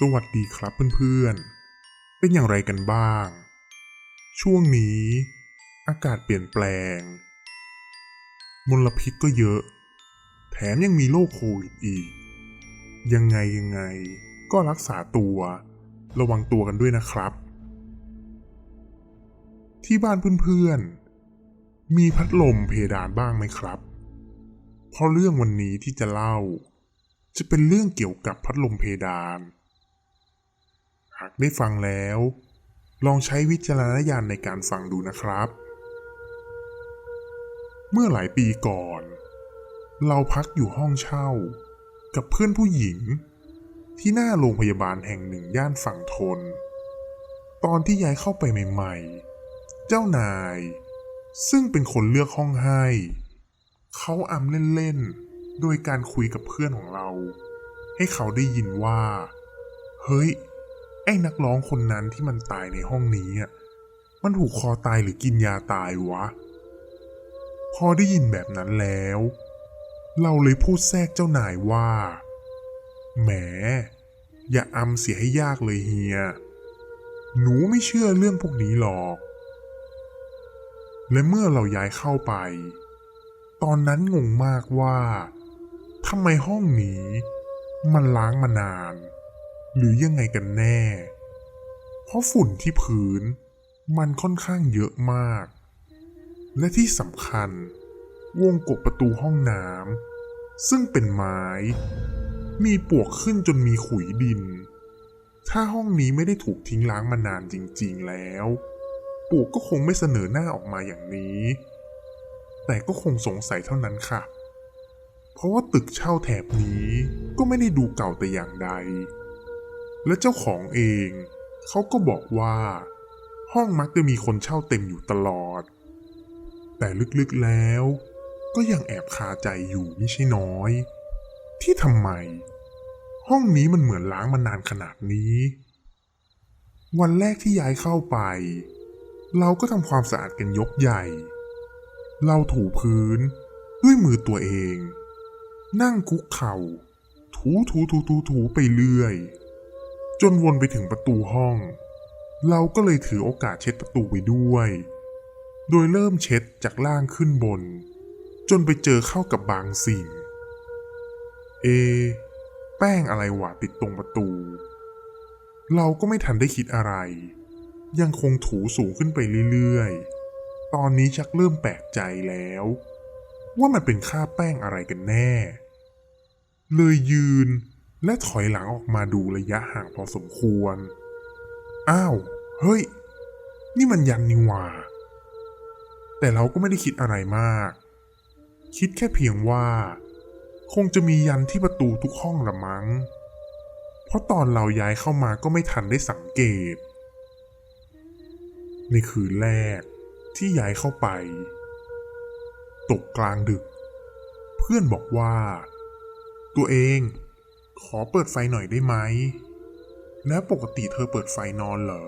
สวัสดีครับเพื่อนๆ เป็นอย่างไรกันบ้าง ช่วงนี้ อากาศเปลี่ยนแปลง มลพิษก็เยอะ แถมยังมีโรคโควิดอีก ยังไงยังไงก็รักษาตัว ระวังตัวกันด้วยนะครับ ที่บ้านเพื่อนๆ มีพัดลมเพดานบ้างไหมครับ เพราะเรื่องวันนี้ที่จะเล่า จะเป็นเรื่องเกี่ยวกับพัดลมเพดาน หากได้ฟังแล้ว ลองใช้วิจารณญาณในการฟังดูนะครับ เมื่อหลายปีก่อน เราพักอยู่ห้องเช่า กับเพื่อนผู้หญิง ที่หน้าโรงพยาบาลแห่งหนึ่งย่านฝั่งทน ตอนที่ย้ายเข้าไปใหม่ๆ เจ้านาย ซึ่งเป็นคนเลือกห้องให้ เขาอำเล่นๆ โดยการคุยกับเพื่อนของเรา ให้เขาได้ยินว่า เฮ้ย ไอ้นักร้องคนนั้นที่มันตายในห้องนี้อะ มันถูกคอตายหรือกินยาตายวะ พอได้ยินแบบนั้นแล้ว เราเลยพูดแทรกเจ้านายว่า แหม อย่าอำเสียให้ยากเลยเฮีย หนูไม่เชื่อเรื่องพวกนี้หรอก และเมื่อเราย้ายเข้าไป ตอนนั้นงงมากว่าทำไมห้องนี้ มันล้างมานาน หรือยังไงกันแน่ เพราะฝุ่นที่พื้นมันค่อนข้างเยอะมาก และที่สำคัญ วงกบประตูห้องน้ำซึ่งเป็นไม้ มีปวกขึ้นจนมีขุยดิน ถ้าห้องนี้ไม่ได้ถูกทิ้งล้างมานานจริงๆแล้ว ปวกก็คงไม่เสนอหน้าออกมาอย่างนี้ แต่ก็คงสงสัยเท่านั้นค่ะ เพราะว่าตึกเช่าแถบนี้ก็ไม่ได้ดูเก่าแต่อย่างใด และเจ้าของเอง เขาก็บอกว่า ห้องมักจะมีคนเช่าเต็มอยู่ตลอด แต่ลึกๆแล้ว ก็ยังแอบคาใจอยู่ไม่ใช่น้อย ที่ทำไม ห้องนี้มันเหมือนล้างมานานขนาดนี้ วันแรกที่ย้ายเข้าไป เราก็ทำความสะอาดกันยกใหญ่ เราถูพื้นด้วยมือตัวเอง นั่งคุกเข่าถูถูถูถูถูไปเรื่อย จนวนไปถึงประตูห้อง เราก็เลยถือโอกาสเช็ดประตูไปด้วย โดยเริ่มเช็ดจากล่างขึ้นบน จนไปเจอเข้ากับบางสิ่ง เอ แป้งอะไรวะติดตรงประตู เราก็ไม่ทันได้คิดอะไร ยังคงถูสูงขึ้นไปเรื่อยๆ ตอนนี้ชักเริ่มแปลกใจแล้ว ว่ามันเป็นค่าแป้งอะไรกันแน่ เลยยืน และถอยหลังออกมาดูระยะห่างพอสมควร อ้าว เฮ้ย นี่มันยันนิวา แต่เราก็ไม่ได้คิดอะไรมาก คิดแค่เพียงว่า คงจะมียันที่ประตูทุกห้องละมั้ง เพราะตอนเราย้ายเข้ามาก็ไม่ทันได้สังเกต ในคืนแรกที่ย้ายเข้าไป ตกกลางดึก เพื่อนบอกว่า ตัวเอง ขอเปิดไฟหน่อยได้ไหม แล้วปกติเธอเปิดไฟนอนเหรอ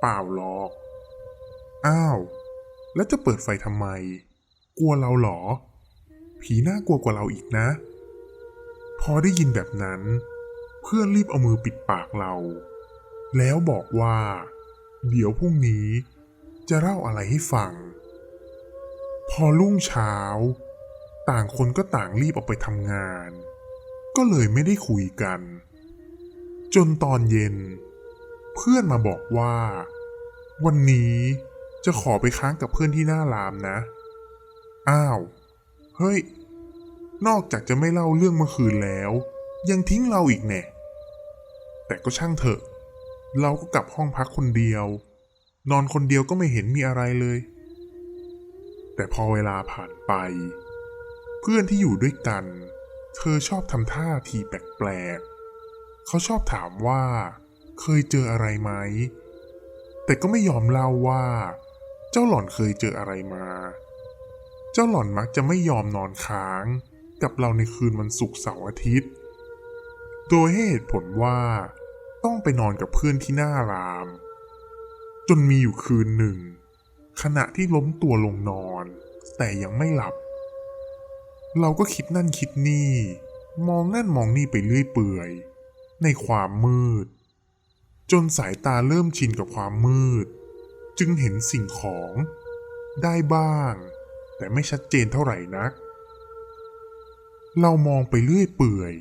เปล่าหรอก อ้าว แล้วจะเปิดไฟทำไม กลัวเราเหรอ ผีน่ากลัวกว่าเราอีกนะ พอได้ยินแบบนั้น เพื่อนรีบเอามือปิดปากเรา แล้วบอกว่า เดี๋ยวพรุ่งนี้จะเล่าอะไรให้ฟัง พอรุ่งเช้า ต่างคนก็ต่างรีบออกไปทำงาน ก็เลยไม่ได้คุยกัน จนตอนเย็น เพื่อนมาบอกว่า วันนี้จะขอไปค้างกับเพื่อนที่หน้ารามนะ อ้าว เฮ้ย นอกจากจะไม่เล่าเรื่องเมื่อคืนแล้ว ยังทิ้งเราอีกแน่แต่ก็ช่างเถอะ เราก็กลับห้องพักคนเดียว นอนคนเดียวก็ไม่เห็นมีอะไรเลย แต่พอเวลาผ่านไป เพื่อนที่อยู่ด้วยกัน เธอชอบทำท่าทีแปลกๆ เขาชอบถามว่า เคยเจออะไรไหม แต่ก็ไม่ยอมเล่าว่า เจ้าหล่อนเคยเจออะไรมา เจ้าหล่อนมักจะไม่ยอมนอนค้างกับเราในคืนวันศุกร์เสาร์อาทิตย์ โดยให้เหตุผลว่าต้องไปนอนกับเพื่อนที่หน้าราม จนมีอยู่คืนหนึ่ง ขณะที่ล้มตัวลงนอน แต่ยังไม่หลับ เราก็คิดนั่นคิดนี่ มองนั่นมองนี่ไปเรื่อยเปื่อย ในความมืด จนสายตาเริ่มชินกับความมืด จึงเห็นสิ่งของ ได้บ้าง แต่ไม่ชัดเจนเท่าไหร่นัก เรามองไปเรื่อยเปื่อย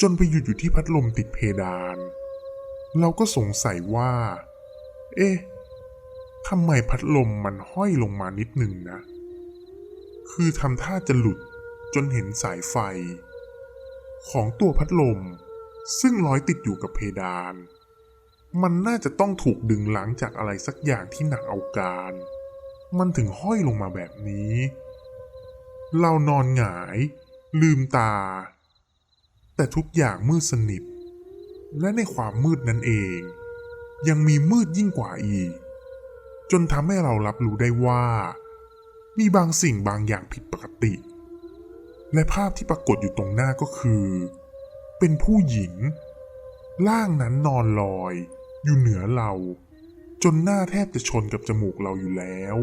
จนไปหยุดอยู่ที่พัดลมติดเพดาน เราก็สงสัยว่า เอ๊ะทำไมพัดลมมันห้อยลงมานิดหนึ่งนะ คือทำท่าจะหลุด จนเห็นสายไฟ ของตัวพัดลม ซึ่งร้อยติดอยู่กับเพดาน มันน่าจะต้องถูกดึงหลังจากอะไรสักอย่างที่หนักเอาการ มันถึงห้อยลงมาแบบนี้ เรานอนหงาย ลืมตา แต่ทุกอย่างมืดสนิท และในความมืดนั้นเอง ยังมีมืดยิ่งกว่าอีก จนทำให้เรารับรู้ได้ว่ามีบางสิ่งบางอย่างผิดปกติ และภาพที่ปรากฏอยู่ตรงหน้าก็คือ เป็นผู้หญิง ร่างนั้นนอนลอย อยู่เหนือเรา จนหน้าแทบจะชนกับจมูกเราอยู่แล้ว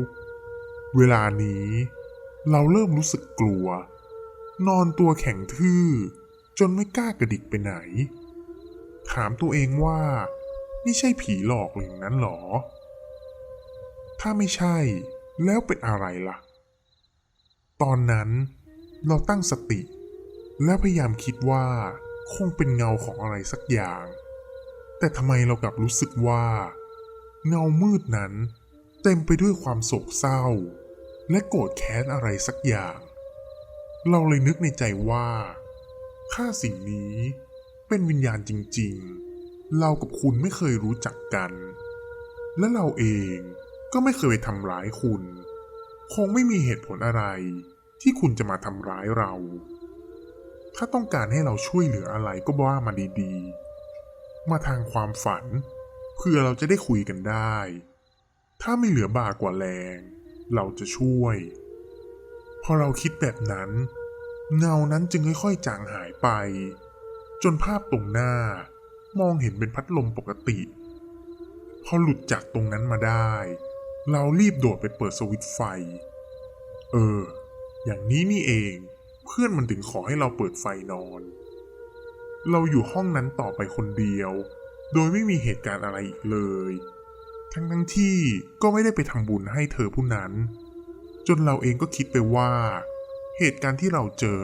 เวลานี้ เราเริ่มรู้สึกกลัว นอนตัวแข็งทื่อ จนไม่กล้ากระดิกไปไหน ถามตัวเองว่า นี่ใช่ผีหลอกหรือนั้นหรอ ถ้าไม่ใช่ แล้วเป็นอะไรล่ะ ตอนนั้น เราตั้งสติ แล้วพยายามคิดว่าคงเป็นเงาของอะไรสักอย่าง แต่ทำไมเรากลับรู้สึกว่า เงามืดนั้น เต็มไปด้วยความโศกเศร้า และโกรธแค้นอะไรสักอย่าง เราเลยนึกในใจว่าถ้าสิ่งนี้เป็นวิญญาณจริง ๆ เรากับคุณไม่เคยรู้จักกัน และเราเองก็ไม่เคยทำร้ายคุณ คงไม่มีเหตุผลอะไร ที่คุณจะมาทำร้ายเรา ถ้าต้องการให้เราช่วยเหลืออะไรก็ว่ามาดีๆ มาทางความฝัน เพื่อเราจะได้คุยกันได้ ถ้าไม่เหลือบากว่าแรง เราจะช่วย พอเราคิดแบบนั้น เงานั้นจึงค่อยๆจางหายไป จนภาพตรงหน้ามองเห็นเป็นพัดลมปกติ พอหลุดจากตรงนั้นมาได้ เรารีบโดดไปเปิดสวิตไฟ เออ อย่างนี้นี่เอง เพื่อนมันถึงขอให้เราเปิดไฟนอน เราอยู่ห้องนั้นต่อไปคนเดียว โดยไม่มีเหตุการณ์อะไรอีกเลย ทั้งทั้งที่ก็ไม่ได้ไปทำบุญให้เธอผู้นั้น จนเราเองก็คิดไปว่า เหตุการณ์ที่เราเจอ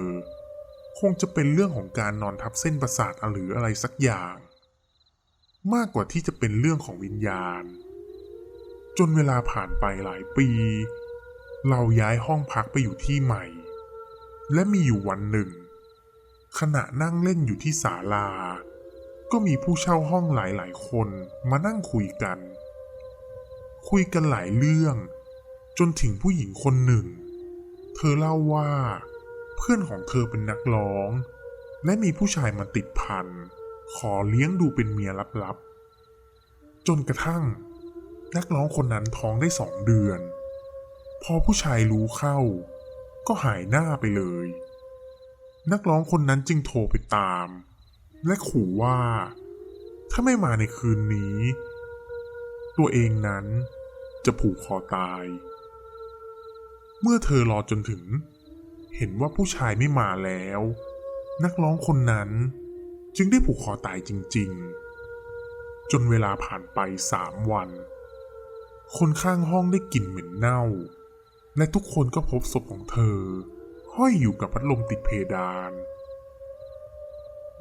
คงจะเป็นเรื่องของการนอนทับเส้นประสาทหรืออะไรสักอย่าง มากกว่าที่จะเป็นเรื่องของวิญญาณ จนเวลาผ่านไปหลายปี เราย้ายห้องพักไปอยู่ที่ใหม่ และมีอยู่วันหนึ่ง ขณะนั่งเล่นอยู่ที่ศาลา ก็มีผู้เช่าห้องหลายๆ คนมานั่งคุยกัน คุยกันหลายเรื่อง จนถึงผู้หญิงคนหนึ่ง เธอเล่าว่า เพื่อนของเธอเป็นนักร้อง และมีผู้ชายมาติดพัน ขอเลี้ยงดูเป็นเมียลับๆ จนกระทั่ง นักร้องคนนั้นท้องได้สองเดือน พอผู้ชายรู้เข้า ก็หายหน้าไปเลย นักร้องคนนั้นจึงโทรไปตาม และขู่ว่า ถ้าไม่มาในคืนนี้ ตัวเองนั้นจะผูกคอตาย เมื่อเธอรอจนถึง เห็นว่าผู้ชายไม่มาแล้ว นักร้องคนนั้นจึงได้ผูกคอตายจริง ๆ จนเวลาผ่านไปสามวัน คนข้างห้องได้กลิ่นเหม็นเน่า และทุกคนก็พบศพของเธอ ห้อยอยู่กับพัดลมติดเพดาน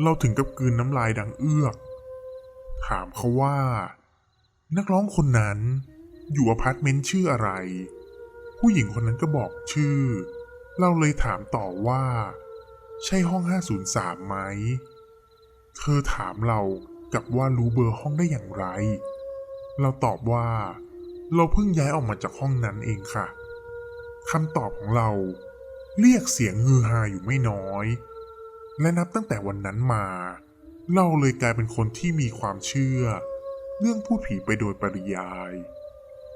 เราถึงกับกลืนน้ำลายดังเอื้อก ถามเขาว่า นักร้องคนนั้นอยู่อพาร์ตเมนต์ชื่ออะไร ผู้หญิงคนนั้นก็บอกชื่อ เราเลยถามต่อว่า ใช่ห้อง 503 ไหม เธอถามเรากับว่ารู้เบอร์ห้องได้อย่างไร เราตอบว่า เราเพิ่งย้ายออกมาจากห้องนั้นเองค่ะ คำตอบของเราเรียกเสียงฮือฮาอยู่ไม่น้อย และนับตั้งแต่วันนั้นมา เราเลยกลายเป็นคนที่มีความเชื่อ เรื่องผู้ผีไปโดยปริยาย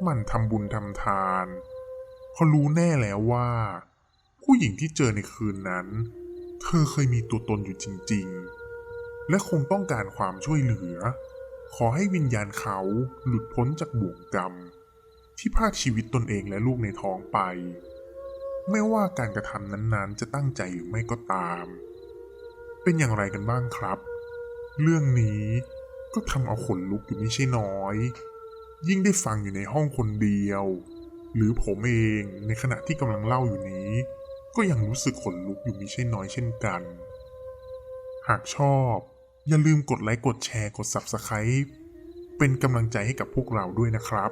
มันทำบุญทำทานเพราะรู้แน่แล้วว่า ผู้หญิงที่เจอในคืนนั้น เธอเคยมีตัวตนอยู่จริง ๆ และคงต้องการความช่วยเหลือ ขอให้วิญญาณเขาหลุดพ้นจากบ่วงกรรม ที่พากชีวิตตนเองและลูกในท้องไป ไม่ว่าการกระทำนั้นๆ จะตั้งใจหรือไม่ก็ตาม เป็นอย่างไรกันบ้างครับ เรื่องนี้ก็ทำเอาขนลุกอยู่ไม่ใช่น้อย ยิ่งได้ฟังอยู่ในห้องคนเดียว หรือผมเองในขณะที่กำลังเล่าอยู่นี้ ก็ยังรู้สึกขนลุกอยู่ไม่ใช่น้อยเช่นกัน หากชอบ อย่าลืมกดไลค์กดแชร์กด Subscribe เป็นกำลังใจให้กับพวกเราด้วยนะครับ